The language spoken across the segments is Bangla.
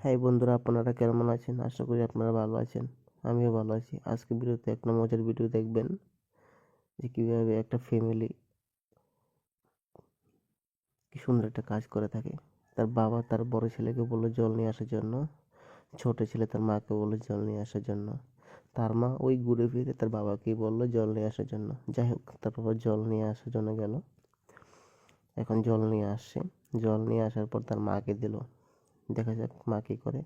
হাই বন্ধুরা, আপনারা কেমন আছেন? আশা করি আপনারা ভালো আছেন। আমিও ভালো আছি। আজকে ভিডিওতে একটা মজার ভিডিও দেখবেন যে কীভাবে একটা ফ্যামিলি কি সুন্দর একটা কাজ করে থাকে। তার বাবা তার বড় ছেলেকে বলল জল নিয়ে আসার জন্য, ছোট ছেলে তার মাকে বলল জল নিয়ে আসার জন্য, তার মা ওই ঘুরে ফিরে তার বাবাকেই বলল জল নিয়ে আসার জন্য। যাই হোক, তার বাবা জল নিয়ে আসার জন্য গেল। এখন জল নিয়ে আসছে। জল নিয়ে আসার পর তার মাকে দিল। দেখা যাক মা কী করে।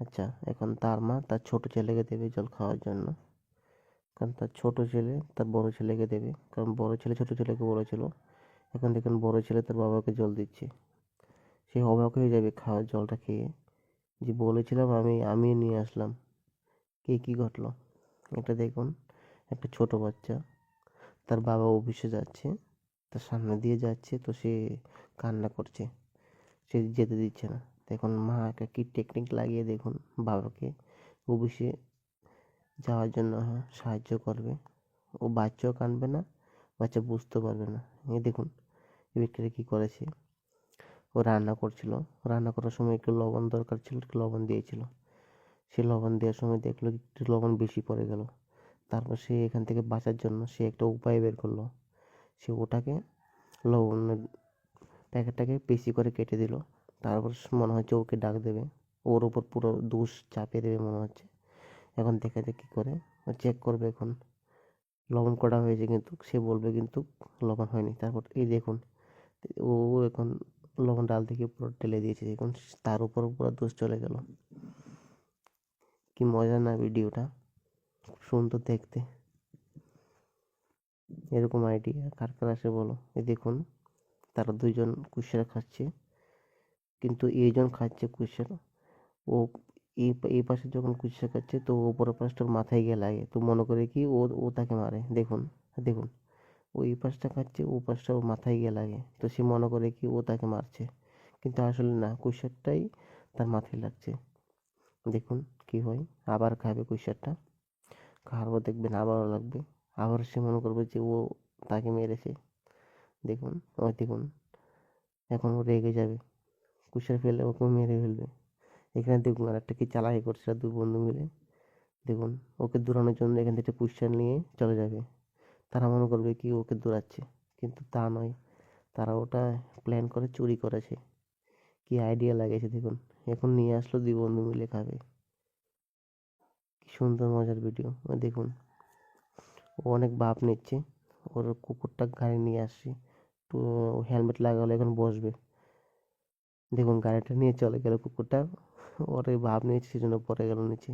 আচ্ছা এখন তার মা তার ছোট ছেলেকে দেবে জল খাওয়ার জন্য। কারণ তার ছোট ছেলে তার বড় ছেলেকে দেবে। কারণ বড় ছেলে ছোট ছেলেকে বলেছিল। এখন দেখুন বড় ছেলে তার বাবাকে জল দিচ্ছে। সে অবাক হয়ে যাবে খাওয়ার জলটা খেয়ে। যে বলেছিলাম আমি আমি নিয়ে আসলাম। কে, কী ঘটলো? এটা দেখুন, একটা ছোট বাচ্চা। তার বাবা অফিসে যাচ্ছে, তার সামনে দিয়ে যাচ্ছে, তো সে কান্না করছে। সে যেতে দিচ্ছে না। দেখুন মা একটা কী টেকনিক লাগিয়ে দেখুন বাবাকে। অফিসে যাওয়ার জন্য সাহায্য করবে। ও বাচ্চাও কানবে না, বাচ্চা বুঝতে পারবে না। এই দেখুন ব্যক্তিটা কী করেছে? ও রান্না করছিল। রান্না করার সময় একটু লবণ দরকার ছিল, একটু লবণ দিয়েছিল। সে লবণ দেওয়ার সময় দেখল একটু লবণ বেশি পড়ে গেল। তারপর সে এখান থেকে বাঁচার জন্য সে একটা উপায় বের করল। সে ওটাকে লবণের প্যাকেটটাকে বেশি করে কেটে দিল। তারপর মনে হচ্ছে ওকে ডাক দেবে। ওর ওপর পুরো দোষ চাপিয়ে দেবে মনে হচ্ছে। এখন দেখা যাক কী করে। ও চেক করবে এখন। লবণ করা হয়েছে কিন্তু, সে বলবে কিন্তু লবণ হয়নি। তারপর এই দেখুন, ও এখন লবণ ডাল থেকে পুরো ঢেলে দিয়েছে। দেখুন, তার উপর পুরো দোষ চলে গেল। কি মজা না ভিডিওটা। খুব সুন্দর দেখতে। এরকম আইডিয়া কার কার আসে বলো। এই দেখুন তারা দুইজন কুশিয়ারা খাচ্ছে। কিন্তু এইজন খাচ্ছে কুশিয়ারা ও এই এই পাশে যখন কুশিয়া খাচ্ছে তো ওপরের পাশটার মাথায় গিয়ে লাগে। তো মনে করে কি ও ও তাকে মারে। দেখুন দেখুন, ও এই পাশটা খাচ্ছে, ও পাশটা ওর মাথায় গিয়ে লাগে। তো সে মনে করে কি ও তাকে মারছে। কিন্তু আসলে না কুশিয়ারটাই তার মাথায় লাগছে। দেখুন কি হয়, আবার খাবে কুশিয়ারটা খাওয়ার পর দেখবেন আবারও লাগবে। আবার সে মনে করবে যে ও তাকে মেরেছে। দেখুন, ওই দেখুন। এখন ও রেগে যাবে। কুশিয়ার ফেলে, ওকে মেরে ফেলবে। এখানে দেখুন আর একটা কি চালাকি করছে দু বন্ধু মিলে। দেখুন, ওকে দৌড়ানোর জন্য এখান থেকে কুশিয়ার নিয়ে চলে যাবে। তারা মনে করবে কি ওকে দৌড়াচ্ছে, কিন্তু তা নয়। তারা ওটা প্ল্যান করে চুরি করেছে। কি আইডিয়া লাগিয়েছে দেখুন। এখন নিয়ে আসলো দুই বন্ধু মিলে খাবে। কি সুন্দর মজার ভিডিও দেখুন। ও অনেক ভাব নিচ্ছে। ওর কুকুরটা গাড়ি নিয়ে আসছে। হেলমেট লাগালো এখন বসবে। দেখুন গাড়িটা নিয়ে চলে গেল কুকুরটা ওরে ভাব নিয়েছে সেজন্য পড়ে গেল নিচে।